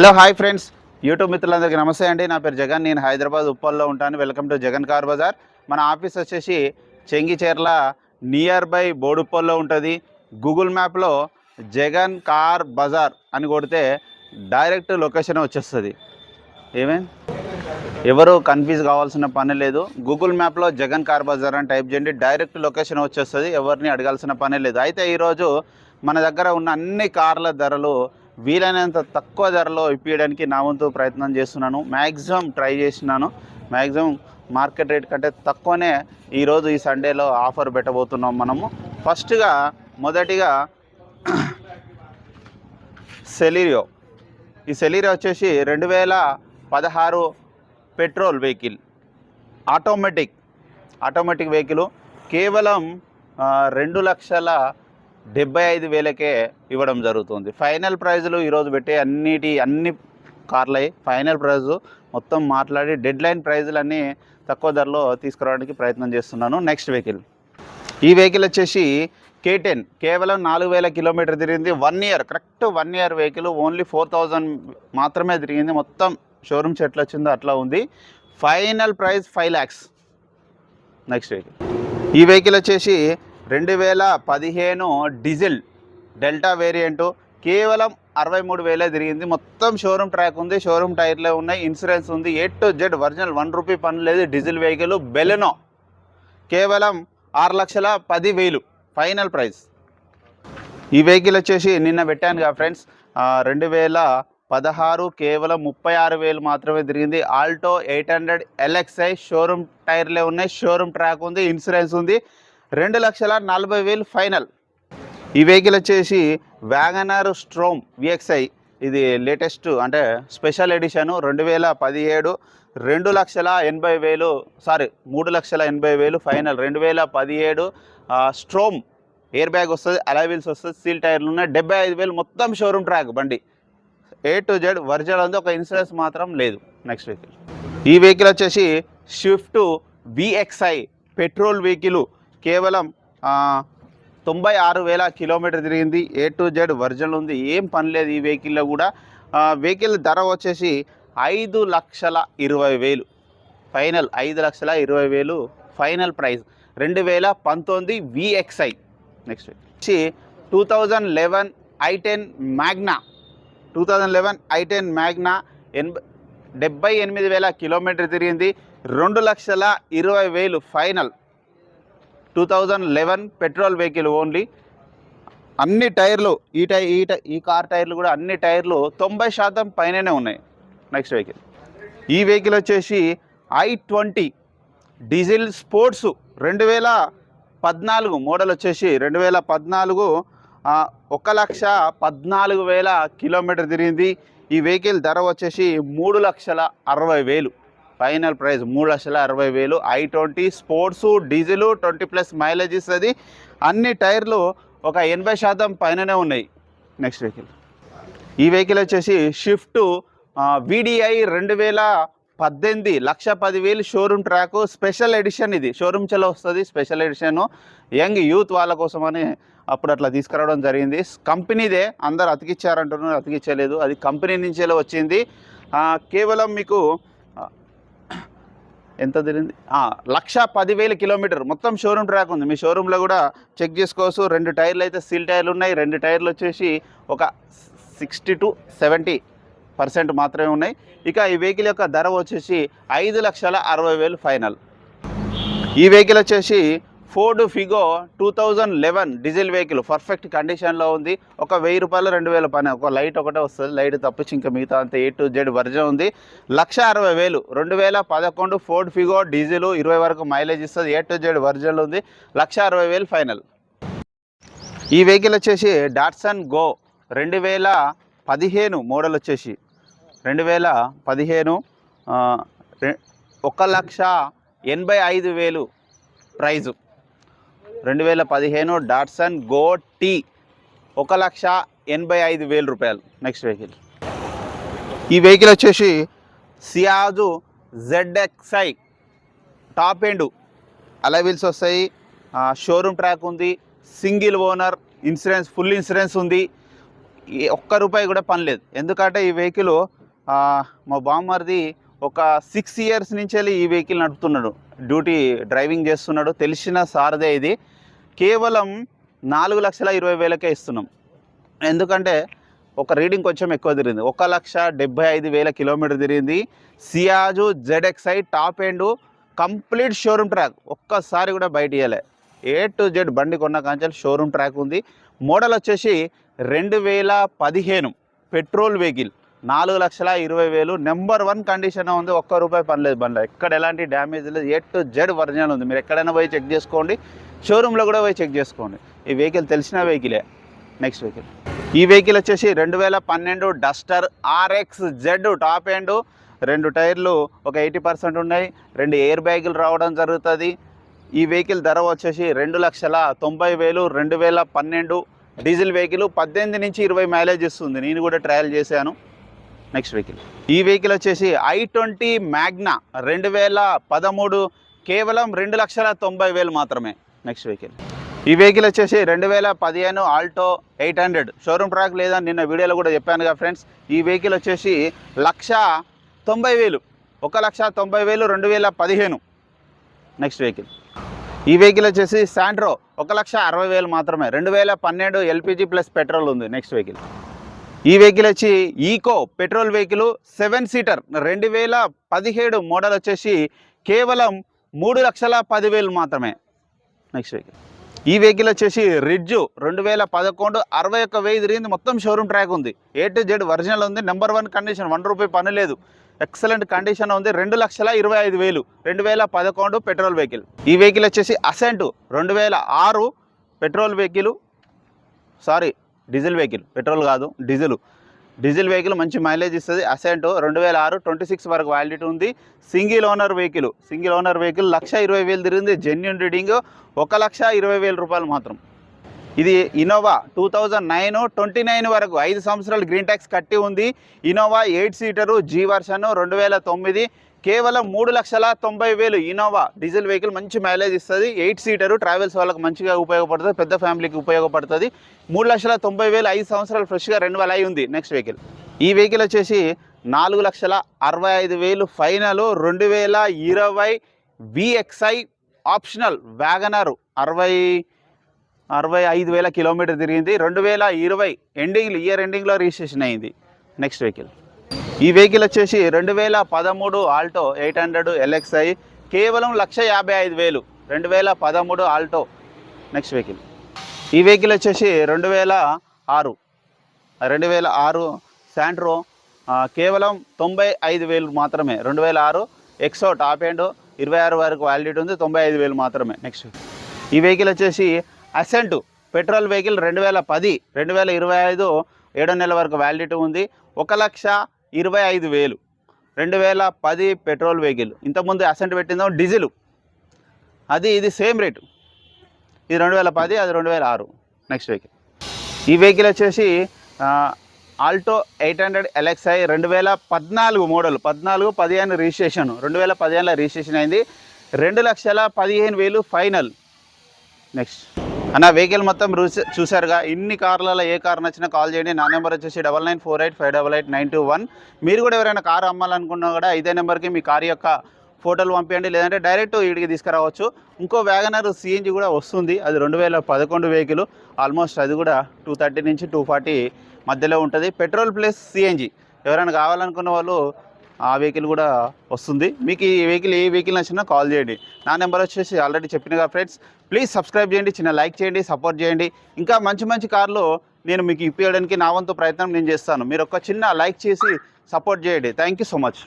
Hello hi friends. YouTube మిత్రులందరికీ నమస్తే అండి. నా పేరు జగన్. నేను హైదరాబాద్ ఉప్పల్లో ఉంటాను. Welcome to Jagan car bazaar. మన ఆఫీస్ వచ్చేసి చెంగిచేర్ల నియర్ బై బోడుప్పల్లో ఉంటుంది. గూగుల్ మ్యాప్లో జగన్ కార్ బజార్ అని కొడితే డైరెక్ట్ లొకేషన్ వచ్చేస్తుంది. ఏమేం? ఎవరు కన్ఫ్యూజ్ కావాల్సిన పని లేదు. గూగుల్ మ్యాప్లో జగన్ కార్ బజార్ అని టైప్ చేయండి. డైరెక్ట్ లొకేషన్ వచ్చేస్తుంది. ఎవరిని అడగాల్సిన పని లేదు. అయితే ఈరోజు మన దగ్గర ఉన్న అన్ని కార్ల ధరలు వీలైనంత తక్కువ ధరలో ఇప్పించడానికి నా వంతు ప్రయత్నం చేస్తున్నాను. మ్యాక్సిమం ట్రై చేసినాను. మ్యాక్సిమం మార్కెట్ రేట్ కంటే తక్కువనే ఈరోజు ఈ సండేలో ఆఫర్ పెట్టబోతున్నాం మనము. ఫస్ట్గా మొదటిగా సెలీరియో. ఈ సెలీరియో వచ్చేసి రెండు వేల పదహారు petrol vehicle. Automatic automatic vehicle. కేవలం రెండు లక్షల డెబ్బై ఐదు వేలకే ఇవ్వడం జరుగుతుంది. ఫైనల్ ప్రైజులు ఈరోజు పెట్టే అన్నిటి అన్ని కార్లై ఫైనల్ ప్రైజు మొత్తం మాట్లాడి డెడ్ లైన్ ప్రైజులన్నీ తక్కువ ధరలో తీసుకురావడానికి ప్రయత్నం చేస్తున్నాను. Next vehicle. ఈ వెహికల్ వచ్చేసి కే టెన్ కేవలం నాలుగు వేల కిలోమీటర్ తిరిగింది. One year correct one year vehicle only four thousand మాత్రమే తిరిగింది. మొత్తం షోరూమ్ ఎట్లా వచ్చిందో అట్లా ఉంది. Final price five lakhs next vehicle ఈ వెహికల్ వచ్చేసి రెండు వేల పదిహేను డీజిల్ డెల్టా వేరియంటు కేవలం అరవై మూడు వేలే తిరిగింది. మొత్తం షోరూమ్ ట్రాక్ ఉంది షోరూమ్ టైర్లే ఉన్నాయి ఇన్సూరెన్స్ ఉంది. A to Z original one rupee పని లేదు డీజిల్ వెహికల్ బెలెనో. కేవలం ఆరు లక్షల పది వేలు ఫైనల్ ప్రైస్. ఈ వెహికల్ వచ్చేసి నిన్న పెట్టాను కదా ఫ్రెండ్స్ రెండు వేల పదహారు కేవలం ముప్పై ఆరు వేలు మాత్రమే తిరిగింది. Alto eight hundred LXI showroom టైర్లే ఉన్నాయి షోరూమ్ ట్రాక్ ఉంది ఇన్సూరెన్స్ ఉంది. రెండు లక్షల నలభై వేలు ఫైనల్. ఈ వెహికల్ వచ్చేసి వ్యాగనర్ స్ట్రోమ్ విఎక్స్ఐ ఇది లేటెస్ట్ అంటే స్పెషల్ ఎడిషన్ రెండు వేల పదిహేడు రెండు లక్షల ఎనభై వేలు సారీ మూడు లక్షల ఎనభై వేలు ఫైనల్. రెండు వేల పదిహేడు స్ట్రోమ్ ఎయిర్ బ్యాగ్ వస్తుంది అలైవిల్స్ వస్తుంది సీల్ టైర్లు ఉన్నాయి. డెబ్బై ఐదు వేలు మొత్తం షోరూమ్ ట్రాక్ బండి. ఏ టు జెడ్ వర్జల్ ఉంది ఒక ఇన్సూరెన్స్ మాత్రం లేదు నెక్స్ట్ వెహికల్ ఈ వెహికల్ వచ్చేసి స్విఫ్ట్ విఎక్స్ఐ పెట్రోల్ వెహికల్ కేవలం తొంభై ఆరు వేల కిలోమీటర్ తిరిగింది. ఏ టు జెడ్ వర్జన్ ఉంది. ఏం పని లేదు ఈ వెహికల్లో కూడా. వెహికల్ ధర వచ్చేసి ఐదు లక్షల ఇరవై వేలు. ఫైనల్ ఐదు లక్షల ఇరవై వేలు. ఫైనల్ ప్రైస్ రెండు వేల పంతొమ్మిది విఎక్స్ఐ నెక్స్ట్ వచ్చి two thousand eleven i ten Magna two thousand eleven i ten Magna ఎనభై డెబ్బై ఎనిమిది వేల కిలోమీటర్ తిరిగింది. రెండు లక్షల ఇరవై వేలు final. Two thousand eleven petrol vehicle only. అన్ని టైర్లు ఈ టై ఈ టై ఈ కార్ టైర్లు కూడా అన్ని టైర్లు తొంభై శాతం పైననే ఉన్నాయి. నెక్స్ట్ వెహికల్ ఈ వెహికల్ వచ్చేసి ఐ ట్వంటీ డీజిల్ స్పోర్ట్స్ రెండు వేల పద్నాలుగు మోడల్ వచ్చేసి రెండు వేల పద్నాలుగు ఒక లక్ష పద్నాలుగు వేల కిలోమీటర్ తిరిగింది. ఈ వెహికల్ ధర వచ్చేసి మూడు లక్షల అరవై వేలు. ఫైనల్ ప్రైస్ మూడు లక్షల అరవై వేలు. I twenty sports diesel twenty plus mileage ఇస్తుంది అన్ని టైర్లు ఒక ఎనభై శాతం పైననే ఉన్నాయి. Next vehicle. ఈ వెహికల్ వచ్చేసి షిఫ్ట్ విడిఐ రెండు వేల పద్దెనిమిది లక్ష పదివేలు షోరూమ్ ట్రాక్ స్పెషల్ ఎడిషన్ ఇది. షోరూమ్ చలో వస్తుంది స్పెషల్ ఎడిషన్. యంగ్ యూత్ వాళ్ళ కోసమని అప్పుడు అట్లా తీసుకురావడం జరిగింది. కంపెనీదే అందరు అతికిచ్చారంటున్నారు అతికిచ్చలేదు. అది కంపెనీ నుంచేలా వచ్చింది. కేవలం మీకు ఎంత తిరిగింది లక్ష పదివేల కిలోమీటర్. మొత్తం షోరూమ్ ట్రాక్ ఉంది. మీ షోరూంలో కూడా చెక్ చేసుకోవచ్చు. రెండు టైర్లు అయితే సీల్ టైర్లు ఉన్నాయి. రెండు టైర్లు వచ్చేసి ఒక సిక్స్టీ టు సెవెంటీ పర్సెంట్ మాత్రమే ఉన్నాయి. ఇక ఈ వెహికల్ యొక్క ధర వచ్చేసి ఐదు లక్షల అరవై వేలు ఫైనల్. ఈ వెహికల్ వచ్చేసి Ford Figo two thousand eleven diesel vehicle perfect కండిషన్లో ఉంది. ఒక వెయ్యి రూపాయలు రెండు వేల పని ఒక లైట్ ఒకటే వస్తుంది. లైట్ తప్పించి ఇంకా మిగతా అంత ఏ టు జెడ్ వర్జన్ ఉంది. లక్ష అరవై వేలు రెండు వేల పదకొండు ఫోర్డ్ ఫిగో డీజిల్ ఇరవై వరకు మైలేజ్ ఇస్తుంది. ఏ టు జెడ్ వర్జన్లు ఉంది. లక్ష అరవై వేలు ఫైనల్. ఈ వెహికల్ వచ్చేసి డాట్సన్ గో రెండు వేల పదిహేను మోడల్ వచ్చేసి రెండు వేల పదిహేను రె- ఒక లక్ష ఎనభై ఐదు వేలు ప్రైజు. రెండు వేల పదిహేను డాట్సన్ గో టీ ఒక లక్ష ఎనభై ఐదు వేల రూపాయలు నెక్స్ట్ వెహికల్. ఈ వెహికల్ వచ్చేసి Ciaz ZXI. Top end. Alloy wheels వస్తాయి. షోరూమ్ ట్రాక్ ఉంది. Single owner insurance full insurance ఉంది. ఒక్క రూపాయి కూడా పని లేదు. ఎందుకంటే ఈ వెహికల్ మా బామ్మర్ది ఒక సిక్స్ ఇయర్స్ నుంచి వెళ్ళి ఈ వెహికల్ నడుపుతున్నాడు. డ్యూటీ డ్రైవింగ్ చేస్తున్నాడు. తెలిసిన సారదే ఇది. కేవలం నాలుగు లక్షల ఇరవై వేలకే ఇస్తున్నాం. ఎందుకంటే ఒక రీడింగ్ కొంచెం ఎక్కువ తిరిగింది. ఒక లక్ష డెబ్బై ఐదు వేల కిలోమీటర్ తిరిగింది. Ciaz ZXI top end complete showroom track ఒక్కసారి కూడా బయట ఇవ్వలే ఏ టు జెడ్ బండి కొన్న కాంచెల్ షోరూమ్ ట్రాక్ ఉంది. మోడల్ వచ్చేసి రెండు వేల పదిహేను. పెట్రోల్ వెహికల్ నాలుగు లక్షల ఇరవై వేలు. నెంబర్ వన్ కండిషన్ ఉంది ఒక్క రూపాయి పనిలేదు బండ్లో. ఎక్కడ ఎలాంటి డ్యామేజ్ లేదు. ఎట్ టు జెడ్ ఒరిజినల్ ఉంది. మీరు ఎక్కడైనా పోయి చెక్ చేసుకోండి. షోరూంలో కూడా పోయి చెక్ చేసుకోండి. ఈ వెహికల్ తెలిసిన వెహికలే నెక్స్ట్ వెహికల్ ఈ వెహికల్ వచ్చేసి రెండు వేల పన్నెండు Duster RX Z top end రెండు టైర్లు ఒక ఎయిటీ పర్సెంట్ ఉన్నాయి. రెండు ఎయిర్ బ్యాగులు రావడం జరుగుతుంది. ఈ వెహికల్ ధర వచ్చేసి రెండు లక్షల తొంభై వేలు రెండు వేల పన్నెండు. డీజిల్ వెహికల్ పద్దెనిమిది నుంచి ఇరవై మైలేజ్ ఇస్తుంది. నేను కూడా ట్రయల్ చేశాను. నెక్స్ట్ వెహికల్ ఈ వెహికల్ వచ్చేసి ఐ ట్వంటీ మ్యాగ్నా రెండు వేల పదమూడు కేవలం రెండు లక్షల తొంభై వేలు మాత్రమే. నెక్స్ట్ వెహికల్ ఈ వెహికల్ వచ్చేసి రెండు వేల పదిహేను Alto eight hundred showroom track లేదా నిన్న వీడియోలో కూడా చెప్పాను కదా ఫ్రెండ్స్ ఈ వెహికల్ వచ్చేసి లక్ష తొంభై వేలు. ఒక లక్ష తొంభై వేలు రెండు వేల పదిహేను. నెక్స్ట్ వెహికల్ ఈ వెహికల్ వచ్చేసి శాంట్రో ఒక లక్ష అరవై వేలు మాత్రమే. రెండు వేల పన్నెండు ఎల్పిజి ప్లస్ పెట్రోల్ ఉంది. నెక్స్ట్ వెహికల్ ఈ వెహికల్ వచ్చి Eeco petrol vehicle seven seater రెండు వేల పదిహేడు మోడల్ వచ్చేసి కేవలం మూడు లక్షల పదివేలు మాత్రమే. నెక్స్ట్ వెహికల్ ఈ వెహికల్ వచ్చేసి రిడ్జు రెండు వేల పదకొండు అరవై ఒక్క వెయ్యి తిరిగింది. మొత్తం షోరూమ్ ట్రాక్ ఉంది. ఏ టు జెడ్ ఒరిజినల్ ఉంది. నెంబర్ వన్ కండిషన్ వన్ రూపాయి పని లేదు. ఎక్సలెంట్ కండిషన్ ఉంది. రెండు లక్షల ఇరవై ఐదు వేలు. రెండు వేల పదకొండు పెట్రోల్ వెహికల్. ఈ వెహికల్ వచ్చేసి అసెంట్ రెండు వేల ఆరు petrol vehicle. Sorry diesel vehicle petrol కాదు డీజిల్. డీజిల్ వెహికల్ మంచి మైలేజ్ ఇస్తుంది. అసెంట్ రెండు వేల ఆరు ట్వంటీ సిక్స్ వరకు వ్యాలిడిటీ ఉంది. Single owner vehicle single owner vehicle lakh ఇరవై వేలు తిరిగింది. జెన్యున్ రీడింగ్ ఒక లక్ష ఇరవై వేల రూపాయలు మాత్రం. ఇది Innova two thousand nine twenty nine వరకు ఐదు సంవత్సరాలు గ్రీన్ ట్యాక్స్ కట్టి ఉంది. Innova eight seater G version రెండు వేల తొమ్మిది. కేవలం మూడు లక్షల తొంభై వేలు ఇనోవా డీజిల్ వెహికల్ మంచి మైలేజ్ ఇస్తుంది. ఎయిట్ సీటరు ట్రావెల్స్ వాళ్ళకి మంచిగా ఉపయోగపడుతుంది పెద్ద ఫ్యామిలీకి ఉపయోగపడుతుంది. మూడు లక్షల తొంభై వేలు ఐదు సంవత్సరాలు ఫ్రెష్గా రెండు వేల అయి ఉంది నెక్స్ట్ వెహికల్. ఈ వెహికల్ వచ్చేసి నాలుగు లక్షల అరవై ఐదు వేలు ఫైనల్ రెండు వేల ఇరవై విఎక్స్ఐ ఆప్షనల్ వ్యాగనర్ అరవై అరవై ఐదు వేల కిలోమీటర్ తిరిగింది. రెండు వేల ఇరవై ఎండింగ్లు ఇయర్ ఎండింగ్లో రిజిస్ట్రేషన్ అయింది. Next vehicle. ఈ వెహికల్ వచ్చేసి రెండు వేల పదమూడు ఆల్టో ఎయిట్ హండ్రెడ్ ఎల్ఎక్స్ఐ కేవలం లక్ష యాభై ఐదు వేలు. రెండు వేల పదమూడు ఆల్టో నెక్స్ట్ వెహికల్. ఈ వెహికల్ వచ్చేసి రెండు వేల ఆరు. రెండు వేల ఆరు శాంట్రో కేవలం తొంభై ఐదు వేలు మాత్రమే. రెండు వేల ఆరు ఎక్సో టాప్ ఎండ్ ఇరవై ఆరు వరకు వ్యాలిడిటీ ఉంది తొంభై ఐదు వేలు మాత్రమే నెక్స్ట్. ఈ వెహికల్ వచ్చేసి అసెంట్ పెట్రోల్ వెహికల్ రెండు వేల పది రెండు వేల ఇరవై ఐదు ఏడో నెల వరకు వ్యాలిడిటీ ఉంది. ఒక లక్ష ఇరవై ఐదు వేలు. రెండు వేల పది పెట్రోల్ వెహికల్. ఇంతకుముందు అసెంట్ పెట్టిందో డీజిల్. అది ఇది సేమ్ రేటు. ఇది రెండు వేల పది అది రెండు వేల ఆరు. నెక్స్ట్ వెహికల్ ఈ వెహికల్ వచ్చేసి ఆల్టో ఎయిట్ హండ్రెడ్ ఎల్ఎక్స్ఐ రెండు వేల పద్నాలుగు మోడల్. పద్నాలుగు పదిహేను రిజిస్ట్రేషన్. రెండు వేల పదిహేనులో రిజిస్ట్రేషన్ అయింది. రెండు లక్షల పదిహేను వేలు ఫైనల్. నెక్స్ట్ అన్న వెహికల్ మొత్తం చూసారుగా చూశారుగా. ఇన్ని కార్లలో ఏ కార్ నచ్చినా కాల్ చేయండి. నా నెంబర్ వచ్చేసి double nine four eight five double eight nine two one. మీరు కూడా ఎవరైనా కారు అమ్మాలనుకున్నా కూడా ఇదే నెంబర్కి మీ కార్ యొక్క ఫోటోలు పంపించండి లేదంటే డైరెక్ట్ వీడికి తీసుకురావచ్చు. ఇంకో వ్యాగనర్ సిఎన్జి కూడా వస్తుంది. అది రెండు వేల పదకొండు వెహికల్ ఆల్మోస్ట్ అది కూడా టూ థర్టీ నుంచి టూ ఫార్టీ మధ్యలో ఉంటుంది. పెట్రోల్ ప్లస్ సిఎన్జి ఎవరైనా కావాలనుకున్న వాళ్ళు ఆ వెహికల్ కూడా వస్తుంది. మీకు ఈ వెహికల్ ఏ వెహికల్ నచ్చినా కాల్ చేయండి. నా నెంబర్ వచ్చేసి ఆల్రెడీ చెప్పినగా ఫ్రెండ్స్. ప్లీజ్ సబ్స్క్రైబ్ చేయండి చిన్న లైక్ చేయండి సపోర్ట్ చేయండి. ఇంకా మంచి మంచి కార్లు నేను మీకు ఇప్పించడానికి నా వంతు ప్రయత్నం నేను చేస్తాను. మీరు ఒక చిన్న లైక్ చేసి సపోర్ట్ చేయండి. Thank you so much.